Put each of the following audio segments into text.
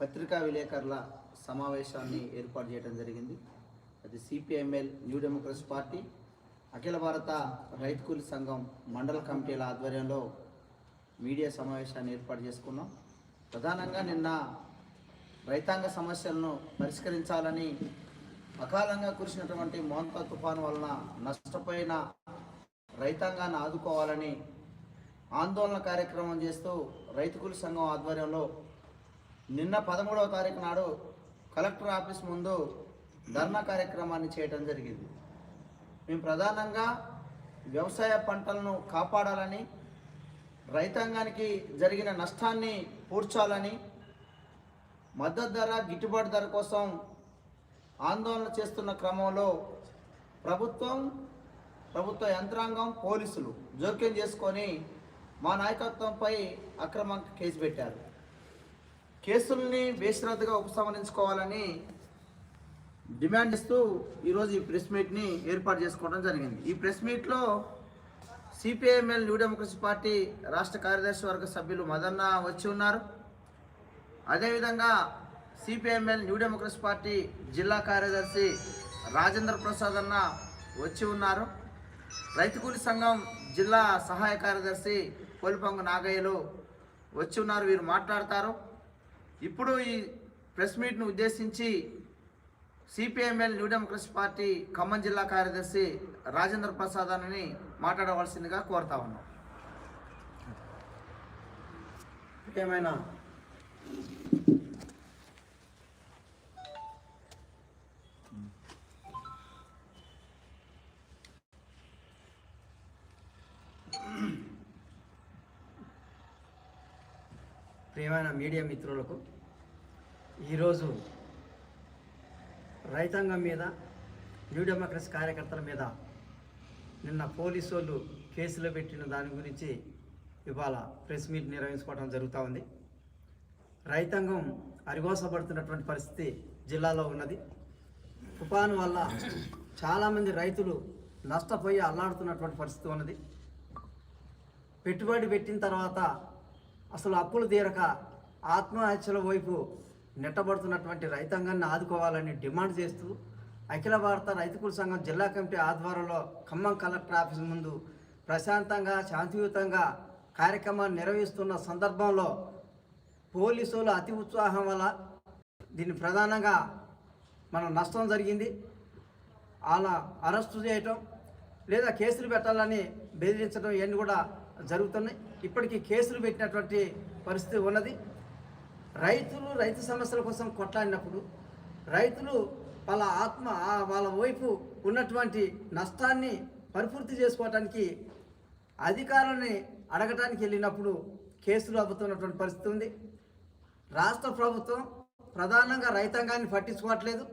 పత్రికా విలేకరుల సమావేశాన్ని ఏర్పాటు చేయడం జరిగింది. అది సిపిఎంఎల్ న్యూ డెమోక్రసీ పార్టీ అఖిల భారత రైతు కూలి సంఘం మండల కమిటీల ఆధ్వర్యంలో మీడియా సమావేశాన్ని ఏర్పాటు చేసుకున్నాం. ప్రధానంగా నిన్న రైతాంగ సమస్యలను పరిష్కరించాలని అకాలంగా కురిసినటువంటి మోంతా తుఫాను వలన నష్టపోయిన రైతాంగాన్ని ఆదుకోవాలని ఆందోళన కార్యక్రమం చేస్తూ రైతుకుల సంఘం ఆధ్వర్యంలో నిన్న పదమూడవ తారీఖు నాడు కలెక్టర్ ఆఫీస్ ముందు ధర్నా కార్యక్రమాన్ని చేయడం జరిగింది. మేము ప్రధానంగా వ్యవసాయ పంటలను కాపాడాలని రైతాంగానికి జరిగిన నష్టాన్ని పూడ్చాలని మద్దతు ధర గిట్టుబాటు ధర కోసం ఆందోళన చేస్తున్న క్రమంలో ప్రభుత్వం ప్రభుత్వ యంత్రాంగం పోలీసులు జోక్యం చేసుకొని మా నాయకత్వంపై అక్రమ కేసు పెట్టారు. కేసుల్ని బేషరతుగా ఉపసంహరించుకోవాలని డిమాండ్ ఇస్తూ ఈరోజు ఈ ప్రెస్ మీట్ని ఏర్పాటు చేసుకోవడం జరిగింది. ఈ ప్రెస్ మీట్లో సిపిఐఎంఎల్ న్యూ డెమోక్రసీ పార్టీ రాష్ట్ర కార్యదర్శి వర్గ సభ్యులు మదన్న వచ్చి ఉన్నారు. అదేవిధంగా సిపిఎంఎల్ న్యూ డెమోక్రసీ పార్టీ జిల్లా కార్యదర్శి రాజేంద్ర ప్రసాద్ అన్న వచ్చి ఉన్నారు. రైతు కూలి సంఘం జిల్లా సహాయ కార్యదర్శి కోలిపంగు నాగయ్యలు వచ్చి ఉన్నారు. వీరు మాట్లాడతారు. ఇప్పుడు ఈ ప్రెస్ మీట్ను ఉద్దేశించి CPML new democracy party Khammam జిల్లా కార్యదర్శి రాజేంద్ర ప్రసాద్ అని మాట్లాడవలసిందిగా కోరుతా ఉన్నాం. ఏమైనా? ప్రియమైన మీడియా మిత్రులకు ఈరోజు రైతాంగం మీద న్యూ డెమోక్రసీ కార్యకర్తల మీద నిన్న పోలీసు వాళ్ళు కేసులు పెట్టిన దాని గురించి ఇవాళ ప్రెస్ మీట్ నిర్వహించుకోవడం జరుగుతూ ఉంది. రైతాంగం అరిగోసపడుతున్నటువంటి పరిస్థితి జిల్లాలో ఉన్నది. తుఫాను వల్ల చాలామంది రైతులు నష్టపోయి అల్లాడుతున్నటువంటి పరిస్థితి ఉన్నది. పెట్టుబడి పెట్టిన తర్వాత అసలు అప్పులు తీరక ఆత్మహత్యల వైపు నెట్టబడుతున్నటువంటి రైతాంగాన్ని ఆదుకోవాలని డిమాండ్ చేస్తూ అఖిల భారత రైతుకుల సంఘం జిల్లా కమిటీ ఆధ్వర్యంలో ఖమ్మం కలెక్టర్ ఆఫీస్ ముందు ప్రశాంతంగా శాంతియుతంగా కార్యక్రమాన్ని నిర్వహిస్తున్న సందర్భంలో పోలీసుల అతి ఉత్సాహం వల్ల దీన్ని ప్రధానంగా మన నష్టం జరిగింది. అలా అరెస్టు చేయటం లేదా కేసులు పెట్టాలని బెదిరించడం ఇవన్నీ కూడా జరుగుతున్నాయి. ఇప్పటికీ కేసులు పెట్టినటువంటి పరిస్థితి ఉన్నది. రైతులు రైతు సమస్యల కోసం కొట్లాడినప్పుడు రైతులు వాళ్ళ ఆత్మ వాళ్ళ వైపు ఉన్నటువంటి నష్టాన్ని పరిపూర్తి చేసుకోవటానికి అధికారులని అడగటానికి వెళ్ళినప్పుడు కేసులు అబ్బుతున్నటువంటి పరిస్థితి ఉంది. రాష్ట్ర ప్రభుత్వం ప్రధానంగా రైతాంగాన్ని పట్టించుకోవట్లేదు.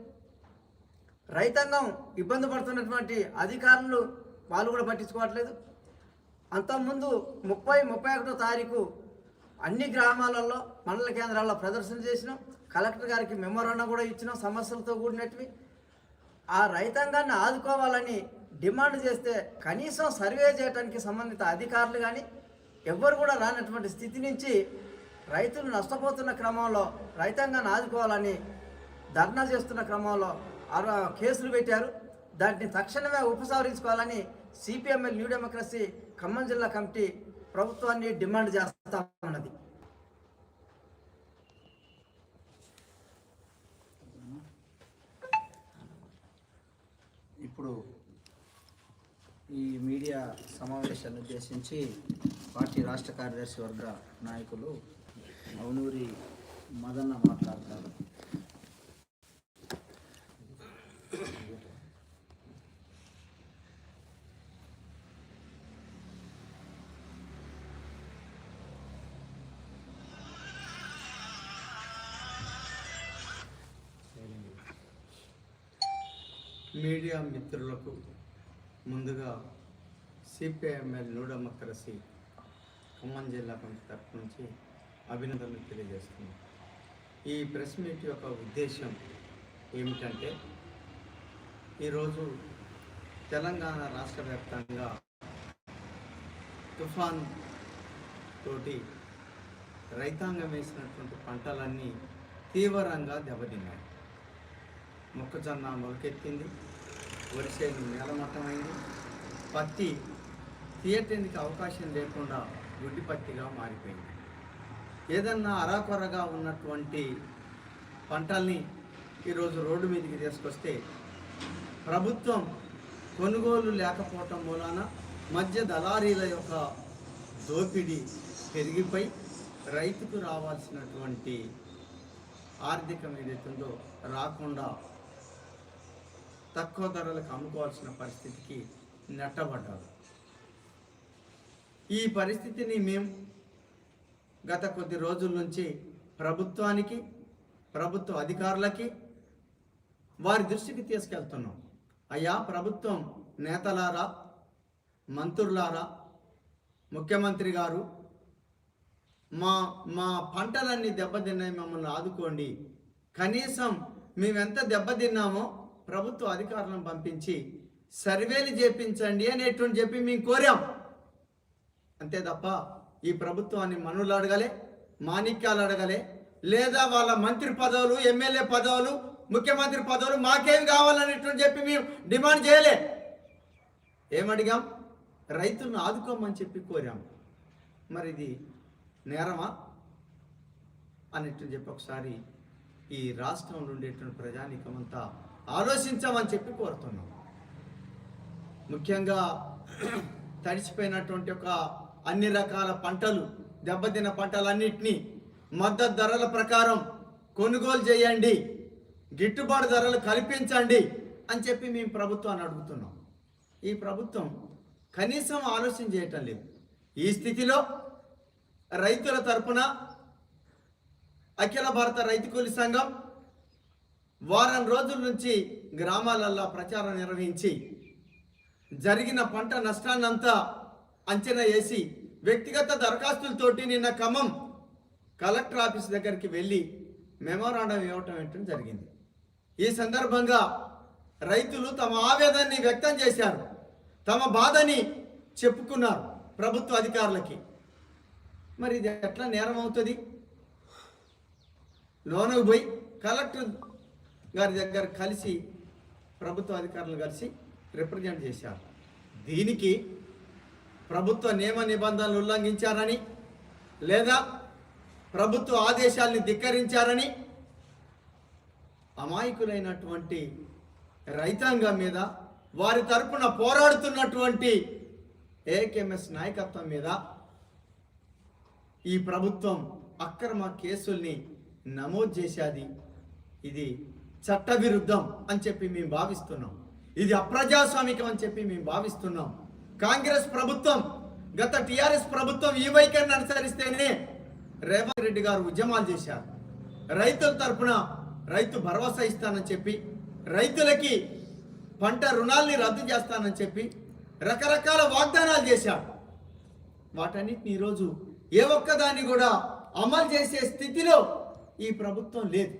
రైతాంగం ఇబ్బంది పడుతున్నటువంటి అధికారులు వాళ్ళు కూడా పట్టించుకోవట్లేదు. అంతకుముందు ముప్పై ముప్పై ఒకటో తారీఖు అన్ని గ్రామాలలో మండల కేంద్రాల్లో ప్రదర్శన చేసినాం. కలెక్టర్ గారికి మెమోరాండం కూడా ఇచ్చినాం సమస్యలతో కూడినటివి. ఆ రైతాంగాన్ని ఆదుకోవాలని డిమాండ్ చేస్తే కనీసం సర్వే చేయడానికి సంబంధిత అధికారులు కానీ ఎవ్వరు కూడా రానటువంటి స్థితి నుంచి రైతులు నష్టపోతున్న క్రమంలో రైతాంగాన్ని ఆదుకోవాలని ధర్నా చేస్తున్న క్రమంలో కేసులు పెట్టారు. దాన్ని తక్షణమే ఉపసంహరించుకోవాలని సిపిఎంఎల్ న్యూ డెమోక్రసీ ఖమ్మం జిల్లా కమిటీ ప్రభుత్వాన్ని డిమాండ్ చేస్తా ఉన్నది. ఇప్పుడు ఈ మీడియా సమావేశాన్ని ఉద్దేశించి పార్టీ రాష్ట్ర కార్యదర్శి వర్గ నాయకులు అవునూరి మదన్న మాట్లాడతారు. మీడియా మిత్రులకు ముందుగా సిపిఐఎంఎల్ నూడమక్రసి ఖమ్మం జిల్లా కమిటీ తరపు నుంచి అభినందనలు తెలియజేస్తున్నాం. ఈ ప్రెస్ మీట్ యొక్క ఉద్దేశం ఏమిటంటే ఈరోజు తెలంగాణ రాష్ట్ర వ్యాప్తంగా తుఫాన్ తోటి రైతాంగం వేసినటువంటి పంటలన్నీ తీవ్రంగా దెబ్బతిన్నాయి. మొక్కజొన్న మొలకెత్తింది. వరిసేను నేలమట్టమైంది పత్తి తీయటేందుకు అవకాశం లేకుండా గుడ్డి పత్తిగా మారిపోయింది. ఏదన్నా అరాకొరగా ఉన్నటువంటి పంటల్ని ఈరోజు రోడ్డు మీదకి తీసుకొస్తే ప్రభుత్వం కొనుగోలు లేకపోవటం మూలాన మధ్య దళారీల యొక్క దోపిడీ పెరిగిపోయి రైతుకు రావాల్సినటువంటి ఆర్థికం ఏదైతుందో రాకుండా తక్కువ ధరలకు అమ్ముకోవాల్సిన పరిస్థితికి నెట్టబడ్డారు. ఈ పరిస్థితిని మేము గత కొద్ది రోజుల నుంచి ప్రభుత్వానికి ప్రభుత్వ అధికారులకి వారి దృష్టికి తీసుకెళ్తున్నాం. అయ్యా ప్రభుత్వం నేతలారా మంత్రులారా ముఖ్యమంత్రి గారు మా మా పంటలన్నీ దెబ్బతిన్నాయి మమ్మల్ని ఆదుకోండి. కనీసం మేమెంత దెబ్బతిన్నామో ప్రభుత్వ అధికారులను పంపించి సర్వేలు చేపించండి అనేటువంటి చెప్పి మేము కోరాం. అంతే తప్ప ఈ ప్రభుత్వాన్ని మనులు అడగలే మాణిక్యాలు అడగలే లేదా వాళ్ళ మంత్రి పదవులు ఎమ్మెల్యే పదవులు ముఖ్యమంత్రి పదవులు మాకేమి కావాలనేటువంటి చెప్పి మేము డిమాండ్ చేయలే. ఏమడిగాం రైతులను ఆదుకోమని చెప్పి కోరాం. మరి ఇది నేరమా? అనేటువంటి చెప్పి ఒకసారి ఈ రాష్ట్రంలో ఉండేటువంటి ప్రజానీకమంతా ఆలోచించమని చెప్పి కోరుతున్నాం. ముఖ్యంగా తడిచిపోయినటువంటి ఒక అన్ని రకాల పంటలు దెబ్బతిన్న పంటలన్నింటినీ మద్దతు ధరల ప్రకారం కొనుగోలు చేయండి గిట్టుబాటు ధరలు కల్పించండి అని చెప్పి మేము ప్రభుత్వాన్ని అడుగుతున్నాం. ఈ ప్రభుత్వం కనీసం ఆలోచన చేయటం లేదు. ఈ స్థితిలో రైతుల తరపున అఖిల భారత రైతు కూలి సంఘం వారం రోజుల నుంచి గ్రామాలల్లో ప్రచారం నిర్వహించి జరిగిన పంట నష్టాన్నంతా అంచనా వేసి వ్యక్తిగత దరఖాస్తులతోటి నిన్న ఖమ్మం కలెక్టర్ ఆఫీస్ దగ్గరికి వెళ్ళి మెమోరాండం ఇవ్వటం ఇవ్వటం జరిగింది. ఈ సందర్భంగా రైతులు తమ ఆవేదనని వ్యక్తం చేశారు. తమ బాధని చెప్పుకున్నారు ప్రభుత్వ అధికారులకి. మరి ఇది ఎట్లా నేరం అవుతుంది? లోనకు పోయి కలెక్టర్ గారి దగ్గర కలిసి ప్రభుత్వ అధికారులు కలిసి రిప్రజెంట్ చేశారు. దీనికి ప్రభుత్వ నియమ నిబంధనలు ఉల్లంఘించారని లేదా ప్రభుత్వ ఆదేశాల్ని ధిక్కరించారని అమాయకులైనటువంటి రైతాంగం మీద వారి తరపున పోరాడుతున్నటువంటి ఏకెంఎస్ నాయకత్వం మీద ఈ ప్రభుత్వం అక్రమ కేసుల్ని నమోదు చేసేది ఇది చట్టవిరుద్ధం అని చెప్పి మేము భావిస్తున్నాం. ఇది అప్రజాస్వామికం అని చెప్పి మేము భావిస్తున్నాం. కాంగ్రెస్ ప్రభుత్వం గత టిఆర్ఎస్ ప్రభుత్వం ఈ వైఖరిని అనుసరిస్తేనే రేవంత్ రెడ్డి గారు ఉద్యమాలు చేశారు. రైతుల తరపున రైతు భరోసా ఇస్తానని చెప్పి రైతులకి పంట రుణాల్ని రద్దు చేస్తానని చెప్పి రకరకాల వాగ్దానాలు చేశారు. వాటన్నిటిని ఈరోజు ఏ ఒక్కదాన్ని కూడా అమలు చేసే స్థితిలో ఈ ప్రభుత్వం లేదు.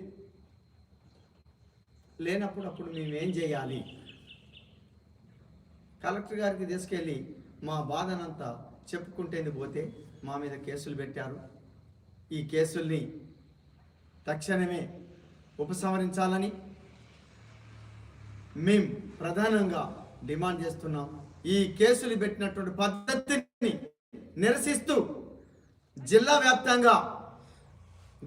లేనప్పుడు అప్పుడు మేము ఏం చేయాలి? కలెక్టర్ గారికి తీసుకెళ్ళి మా బాధనంతా చెప్పుకుంటేంది పోతే మా మీద కేసులు పెట్టారు. ఈ కేసుల్ని తక్షణమే ఉపసంహరించాలని మేం ప్రధానంగా డిమాండ్ చేస్తున్నాం. ఈ కేసులు పెట్టినటువంటి పద్ధతిని నిరసిస్తూ జిల్లా వ్యాప్తంగా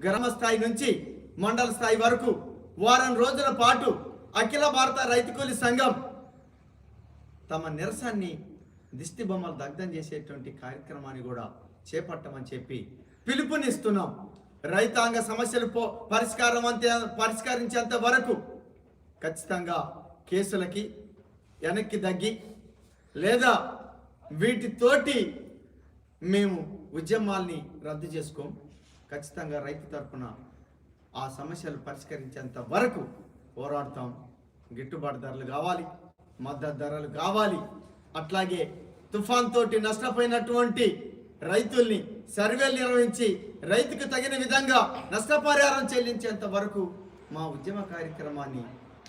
గ్రామ స్థాయి నుంచి మండల స్థాయి వరకు వారం రోజుల పాటు అఖిల భారత రైతు కూలి సంఘం తమ నిరసాన్ని దిష్టి బొమ్మలు దగ్ధం చేసేటువంటి కార్యక్రమాన్ని కూడా చేపట్టమని చెప్పి పిలుపునిస్తున్నాం. రైతాంగ సమస్యలు పో పరిష్కారం అంతే పరిష్కరించేంత వరకు ఖచ్చితంగా కేసులకి వెనక్కి తగ్గి లేదా వీటితోటి మేము ఉద్యమాల్ని రద్దు చేసుకోం. ఖచ్చితంగా రైతు తరఫున ఆ సమస్యలు పరిష్కరించేంత వరకు పోరాడతాం. గిట్టుబాటు ధరలు కావాలి మద్దతు ధరలు కావాలి. అట్లాగే తుఫాన్ తోటి నష్టపోయినటువంటి రైతుల్ని సర్వేలు నిర్వహించి రైతుకు తగిన విధంగా నష్టపరిహారం చెల్లించేంత వరకు మా ఉద్యమ కార్యక్రమాన్ని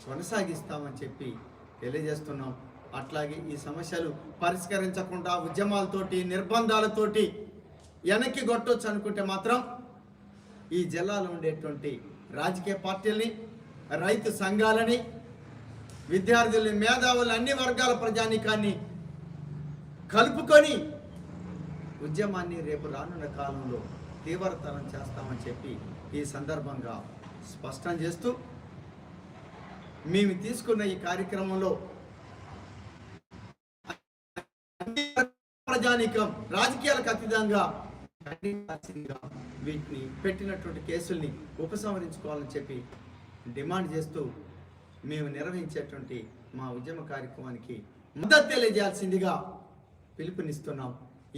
కొనసాగిస్తామని చెప్పి తెలియజేస్తున్నాం. అట్లాగే ఈ సమస్యలు పరిష్కరించకుండా ఉద్యమాలతోటి నిర్బంధాలతోటి వెనక్కి కొట్టొచ్చు అనుకుంటే మాత్రం ఈ జిల్లాలో ఉండేటువంటి రాజకీయ పార్టీలని రైతు సంఘాలని విద్యార్థుల్ని మేధావులు అన్ని వర్గాల ప్రజానికాన్ని కలుపుకొని ఉద్యమాన్ని రేపు రానున్న కాలంలో తీవ్రతరం చేస్తామని చెప్పి ఈ సందర్భంగా స్పష్టం చేస్తూ మేము తీసుకున్న ఈ కార్యక్రమంలో ప్రజానికం ప్రజానీకం రాజకీయాలకు అతీతంగా ఖండించాల్సిందిగా వీటిని పెట్టినటువంటి కేసుల్ని ఉపసంహరించుకోవాలని చెప్పి డిమాండ్ చేస్తూ మేము నిర్వహించేటువంటి మా ఉద్యమ కార్యక్రమానికి మద్దతు తెలియజేయాల్సిందిగా పిలుపునిస్తున్నాం.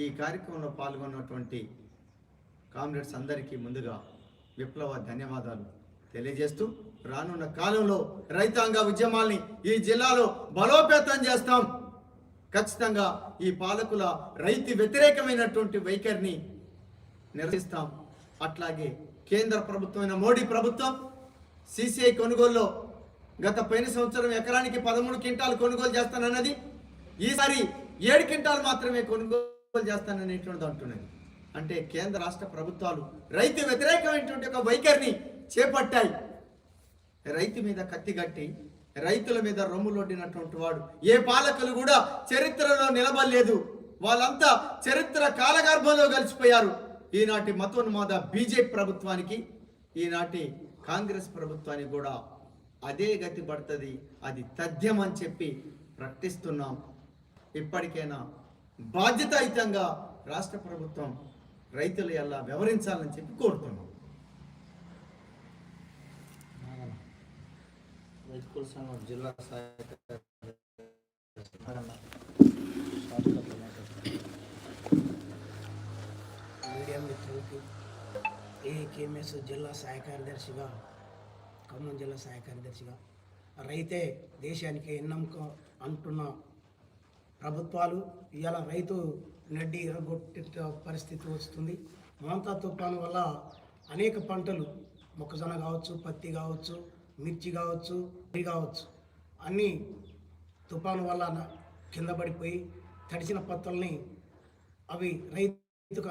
ఈ కార్యక్రమంలో పాల్గొన్నటువంటి కామ్రేడ్స్ అందరికీ ముందుగా విప్లవ ధన్యవాదాలు తెలియజేస్తూ రానున్న కాలంలో రైతాంగ ఉద్యమాల్ని ఈ జిల్లాలో బలోపేతం చేస్తాం. ఖచ్చితంగా ఈ పాలకుల రైతు వ్యతిరేకమైనటువంటి వైఖరిని నిరసిస్తాం అట్లాగే కేంద్ర ప్రభుత్వమైన మోడీ ప్రభుత్వం సిసిఐ కొనుగోలులో గత పైన సంవత్సరం ఎకరానికి పదమూడు క్వింటాలు కొనుగోలు చేస్తానన్నది ఈసారి ఏడు క్వింటాలు మాత్రమే కొనుగోలు చేస్తాననేటువంటిది అంటున్నది. అంటే కేంద్ర రాష్ట్ర ప్రభుత్వాలు రైతు వ్యతిరేకమైనటువంటి ఒక వైఖరిని చేపట్టాయి. రైతు మీద కత్తిగట్టి రైతుల మీద రొమ్ములొడ్డినటువంటి వాడు ఏ పాలకులు కూడా చరిత్రలో నిలబడలేదు. వాళ్ళంతా చరిత్ర కాలగర్భంలో కలిసిపోయారు. ఈనాటి మతోన్మాద బీజేపీ ప్రభుత్వానికి ఈనాటి కాంగ్రెస్ ప్రభుత్వానికి కూడా అదే గతి పడుతుంది అది తథ్యం అని చెప్పి ప్రకటిస్తున్నాం. ఇప్పటికైనా బాధ్యతాయుతంగా రాష్ట్ర ప్రభుత్వం రైతుల ఎలా వ్యవహరించాలని చెప్పి కోరుతున్నాం. జిల్లా మీడియా మిత్రులకి ఏకేఎంఎస్ జిల్లా సహాయ కార్యదర్శిగా ఖమ్మం జిల్లా సహాయ కార్యదర్శిగా రైతే దేశానికి ఎన్నమ్మక అంటున్న ప్రభుత్వాలు ఇవాళ రైతు నడ్డి ఎరగొట్టే పరిస్థితి వస్తుంది మోంతా తుఫాను వల్ల అనేక పంటలు మొక్కజొన్న కావచ్చు పత్తి కావచ్చు మిర్చి కావచ్చు వరి కావచ్చు అన్నీ తుఫాను వల్ల కింద పడిపోయి తడిసిన పత్తుల్ని అవి రైతుకు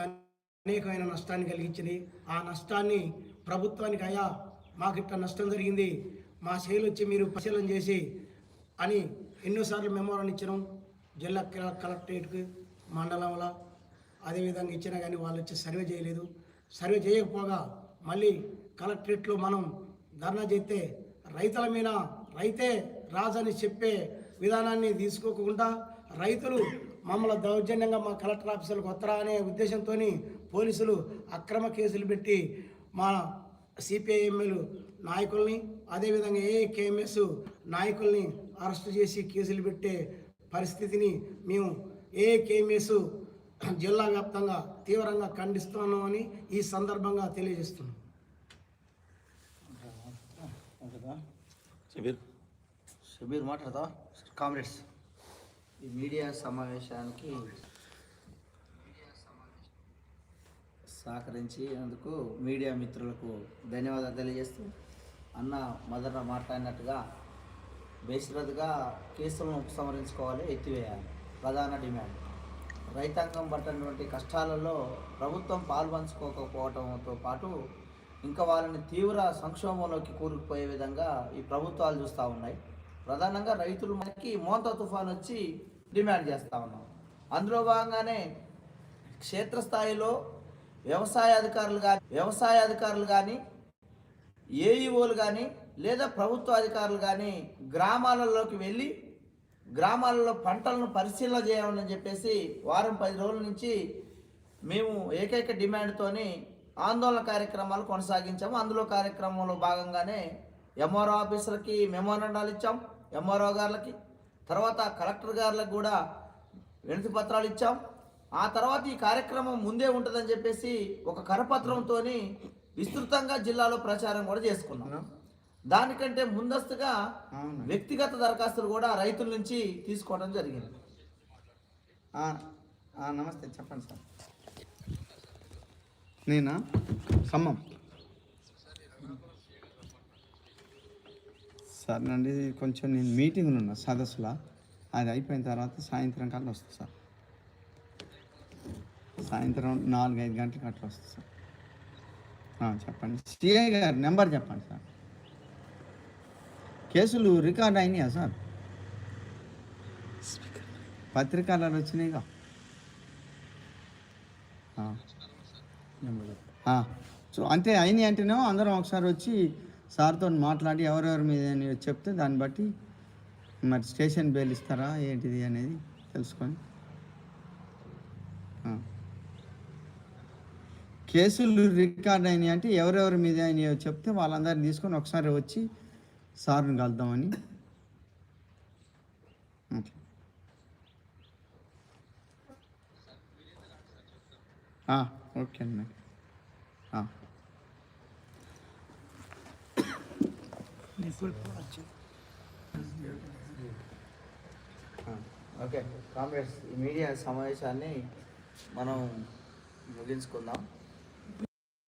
అనేకమైన నష్టాన్ని కలిగించింది. ఆ నష్టాన్ని ప్రభుత్వానికి అయ్యా మాకు ఇట్లా నష్టం జరిగింది. మా శైలి వచ్చి మీరు పరిశీలన చేసి అని ఎన్నోసార్లు మెమోరాన్ని ఇచ్చినాం. జిల్లా కలెక్టరేట్కి మండలంలో అదేవిధంగా ఇచ్చినా కానీ వాళ్ళు వచ్చి సర్వే చేయలేదు. సర్వే చేయకపోగా మళ్ళీ కలెక్టరేట్లో మనం ధర్నా చేస్తే రైతుల మీద రైతే రాజని చెప్పే విధానాన్ని తీసుకోకుండా రైతులు మమ్మల్ని దౌర్జన్యంగా మా కలెక్టర్ ఆఫీసులకు వస్తారా అనే ఉద్దేశంతో పోలీసులు అక్రమ కేసులు పెట్టి మా సిపిఐఎంఎల్ నాయకుల్ని అదేవిధంగా ఏకేఎంఎస్ నాయకుల్ని అరెస్ట్ చేసి కేసులు పెట్టే పరిస్థితిని మేము ఏకేఎంఎస్ జిల్లా వ్యాప్తంగా తీవ్రంగా ఖండిస్తున్నామని ఈ సందర్భంగా తెలియజేస్తున్నాం. షబీర్ మాట్లాడతా కామ్రేడ్స్. ఈ మీడియా సమావేశానికి సహకరించినందుకు మీడియా మిత్రులకు ధన్యవాదాలు తెలియజేస్తూ అన్న మొదట మాట్లాడినట్టుగా బేసిరద్గా కేసులను ఉపసంహరించుకోవాలి ఎత్తివేయాలి. ప్రధాన డిమాండ్. రైతాంగం పట్టినటువంటి కష్టాలలో ప్రభుత్వం పాల్పంచుకోకపోవడంతో పాటు ఇంకా వాళ్ళని తీవ్ర సంక్షోభంలోకి కూరుకుపోయే విధంగా ఈ ప్రభుత్వాలు చూస్తూ ఉన్నాయి. ప్రధానంగా రైతులు మనకి మోంత తుఫాన్ వచ్చి డిమాండ్ చేస్తూ ఉన్నాం. అందులో భాగంగానే క్షేత్రస్థాయిలో వ్యవసాయ అధికారులు కానీ వ్యవసాయ అధికారులు కానీ ఏఈఓలు కానీ లేదా ప్రభుత్వ అధికారులు కానీ గ్రామాలలోకి వెళ్ళి గ్రామాలలో పంటలను పరిశీలన చేయాలని చెప్పేసి వారం పది రోజుల నుంచి మేము ఏకైక డిమాండ్తోని ఆందోళన కార్యక్రమాలు కొనసాగించాము. అందులో కార్యక్రమంలో భాగంగానే ఎంఆర్ఓ ఆఫీసులకి మెమోరాండాలు ఇచ్చాం ఎంఆర్ఓ గారులకి తర్వాత కలెక్టర్ గారులకు కూడా వినతి పత్రాలు ఇచ్చాం. ఆ తర్వాత ఈ కార్యక్రమం ముందే ఉంటుందని చెప్పేసి ఒక కరపత్రంతో విస్తృతంగా జిల్లాలో ప్రచారం కూడా చేసుకున్నాం. దానికంటే ముందస్తుగా అవును. వ్యక్తిగత దరఖాస్తులు కూడా రైతుల నుంచి తీసుకోవడం జరిగింది. నమస్తే చెప్పండి సార్. నేనా? ఖమ్మం. సార్ నండి కొంచెం నేను మీటింగ్లో ఉన్నా సదస్సులో. అది అయిపోయిన తర్వాత సాయంత్రం కల్లా వస్తుంది సార్. సాయంత్రం నాలుగు ఐదు గంటలకు అట్లా వస్తుంది సార్. చెప్పండి. సిఐ గారు నెంబర్ చెప్పండి సార్. కేసులు రికార్డ్ అయినాయా సార్? పత్రికలలో వచ్చినాయిగా. సో అంటే అయినాయి అంటేనేమో అందరం ఒకసారి వచ్చి సార్తో మాట్లాడి ఎవరెవరి మీద అని చెప్తే దాన్ని బట్టి మరి స్టేషన్ బెయిల్ ఇస్తారా ఏంటిది అనేది తెలుసుకొని. కేసులు రికార్డ్ అయినాయి అంటే ఎవరెవరి మీద అయినాయో చెప్తే వాళ్ళందరిని తీసుకొని ఒకసారి వచ్చి సార్ని కలుద్దామని. ఓకే. ఓకే అండి ఓకే. కామ్రేడ్స్ ఈ మీడియా సమావేశాన్ని మనం ముగించుకుందాం.